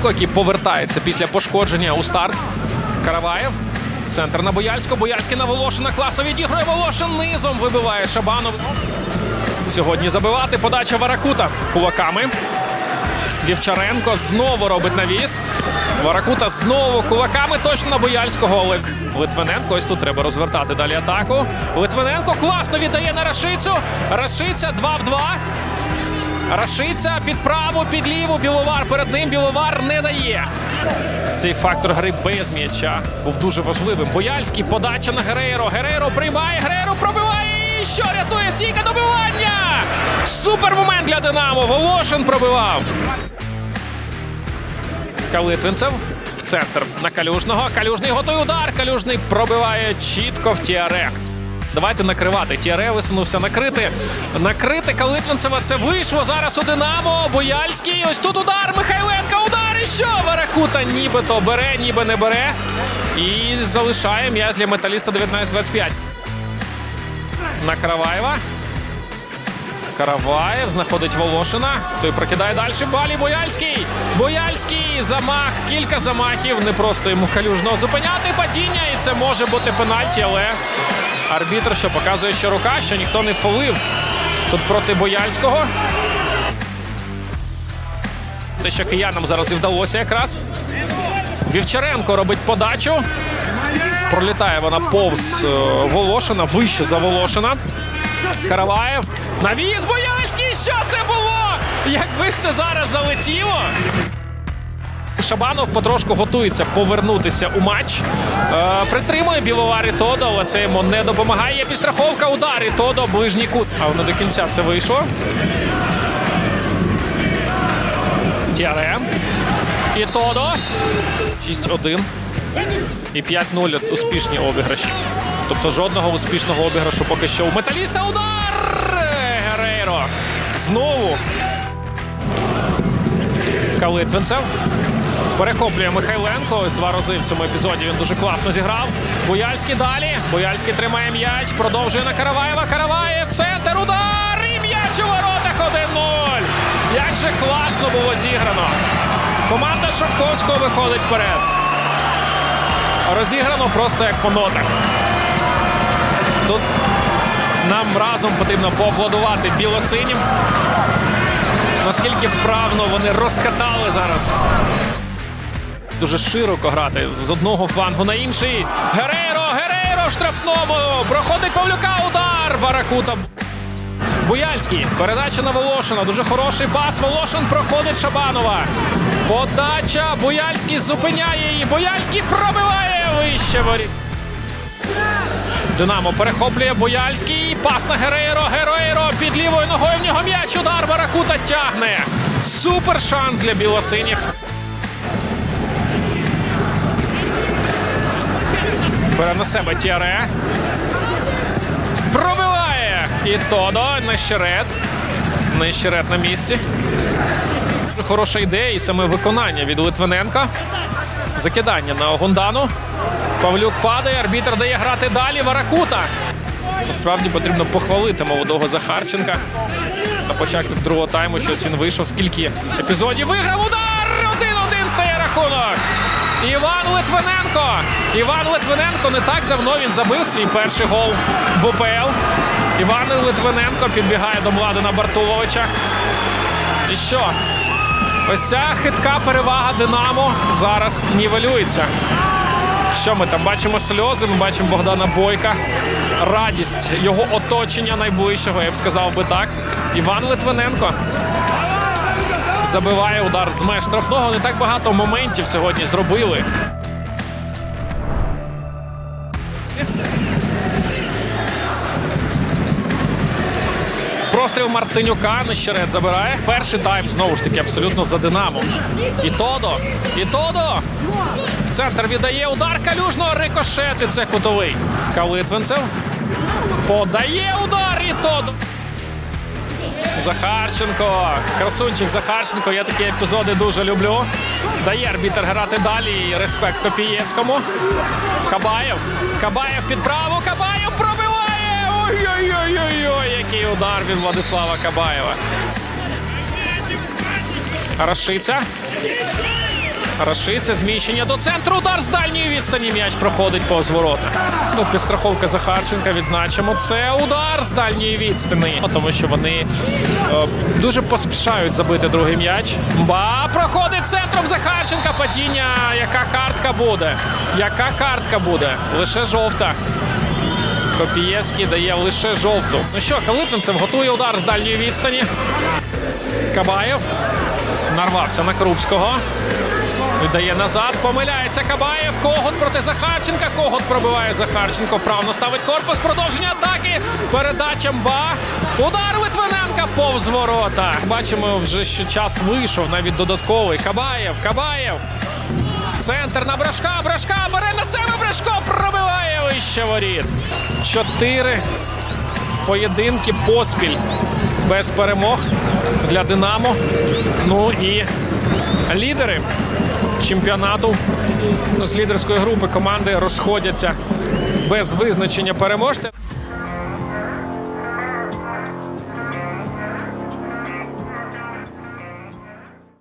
Михайленко, який повертається після пошкодження у старт. Караваєв. Центр на Бояльську. Бояльський на Волошина. Класно відігрує Волошин. Низом вибиває Шабанов. Сьогодні забивати. Подача Варакута кулаками. Вівчаренко знову робить навіс. Варакута знову кулаками точно на Бояльського. Олег Литвиненко. Ось тут треба розвертати далі атаку. Литвиненко класно віддає на Рашицю. Рашиця 2 в 2. Рашиця під праву, під ліву. Біловар перед ним. Біловар не дає. Цей фактор гри без м'яча був дуже важливим. Бояльський подача на Герейро. Герейро приймає, Герейро пробиває. І що рятує стійка добивання? Супер момент для Динамо. Волошин пробивав. Калитвинцев в центр на Калюжного. Калюжний готує удар. Калюжний пробиває чітко в Тіаре. Давайте накривати. Тіаре висунувся накрити. Накрити Калитвинцева. Це вийшло зараз у Динамо. Бояльський. Ось тут удар. Михайленка. Удар. І що? Варакута нібито бере, ніби не бере. І залишає м'яч для металіста 19-25. На Караваєва. Караваєв знаходить Волошина. Той прокидає далі. Балі Бояльський. Бояльський замах. Кілька замахів. Не просто йому калюжного зупиняти падіння. І це може бути пенальті, але арбітр, що показує, що рука, що ніхто не фолив. Тут проти Бояльського. Те, що киянам зараз і вдалося якраз. Вівчаренко робить подачу. Пролітає вона повз е, Волошина, вище за Волошина. Караваєв. Навіз Бояльський. Що це було? Якби ж це зараз залетіло. Шабанов потрошку готується повернутися у матч. Е, притримує біловарі Тодо, але це йому не допомагає. Є підстраховка ударі. Тодо ближній кут. А воно до кінця це вийшло. Тіаре. І Тодо. 6-1. І 5-0 успішні обіграші. Тобто жодного успішного обіграшу поки що у металіста. Удар! Герейро. Знову. Калитвинцев. Перехоплює Михайленко. Ось два рази в цьому епізоді він дуже класно зіграв. Бояльський далі. Бояльський тримає м'яч. Продовжує на Караваєва. Караваєв. Центр. Удар! І м'яч у воротах 1-0. Як же класно було зіграно. Команда Шовковського виходить вперед. Розіграно просто як по нотах. Тут нам разом потрібно поаплодувати білосинім. Наскільки вправно вони розкатали зараз. Дуже широко грати з одного флангу на інший. Герейро, в штрафному. Проходить Павлюка удар. Варакута. Бояльський. Передача на Волошина. Дуже хороший пас. Волошин проходить Шабанова. Подача. Бояльський зупиняє її. Бояльський пробиває вище воріт. Динамо перехоплює Бояльський. Пас на Герейро. Герейро під лівою ногою в нього м'яч. Удар Баракута тягне. Супер шанс для білосиніх. На себе Тіаре. Пробиває. І Тодо. Нещерет. Нещерет на місці. Хороша ідея і саме виконання від Литвиненка. Закидання на Огундану. Павлюк падає, арбітр дає грати далі. Варакута. Насправді потрібно похвалити молодого Захарченка. На початку другого тайму щось він вийшов. Скільки епізодів виграв удар! 1-1 стає рахунок. Іван Литвиненко. Іван Литвиненко не так давно він забив свій перший гол в УПЛ. Іван Литвиненко підбігає до Младена Бартуловича. І що? Ось ця хитка перевага Динамо зараз нівелюється. Що ми там бачимо сльози? Ми бачимо Богдана Бойка. Радість його оточення найближчого, я б сказав би так. Іван Литвиненко забиває удар з меж штрафного. Не так багато моментів сьогодні зробили. Простріл Мартинюка Нещерет забирає. Перший тайм знову ж таки абсолютно за Динамо. І Тодо. І Тодо. В центр віддає удар калюжного рикошет. І це кутовий. Калитвинцев. Подає удар і Тодо. Захарченко. Красунчик Захарченко. Я такі епізоди дуже люблю. Дає арбітер грати далі. Респект Копієвському. Кабаєв. Кабаєв під праву. Кабаєв пробиває. Ой-ой-ой-ой, який удар від Владислава Кабаєва. Рашиця. Рашиця, зміщення до центру. Удар з дальньої відстані. М'яч проходить повз ворота. Ну, підстраховка Захарченка. Відзначимо. Це удар з дальньої відстані. Тому що вони е, дуже поспішають забити другий м'яч. Ба проходить центром Захарченка. Падіння. Яка картка буде? Яка картка буде? Лише жовта. Копієвський дає лише жовту. Ну що, Калитвинцев готує удар з дальньої відстані. Кабаєв нарвався на Крупського. Віддає назад, помиляється Кабаєв. Когот проти Захарченка. Когот пробиває Захарченко. Вправно ставить корпус. Продовження атаки. Передача Мба. Удар Литвиненка повз ворота. Бачимо вже, що час вийшов, навіть додатковий. Кабаєв, Кабаєв. Центр на Брашка. Брашка бере на себе Брашко. Пробиває вище воріт. Чотири поєдинки поспіль без перемог для Динамо. Ну і лідери чемпіонату ну, з лідерської групи команди розходяться без визначення переможця.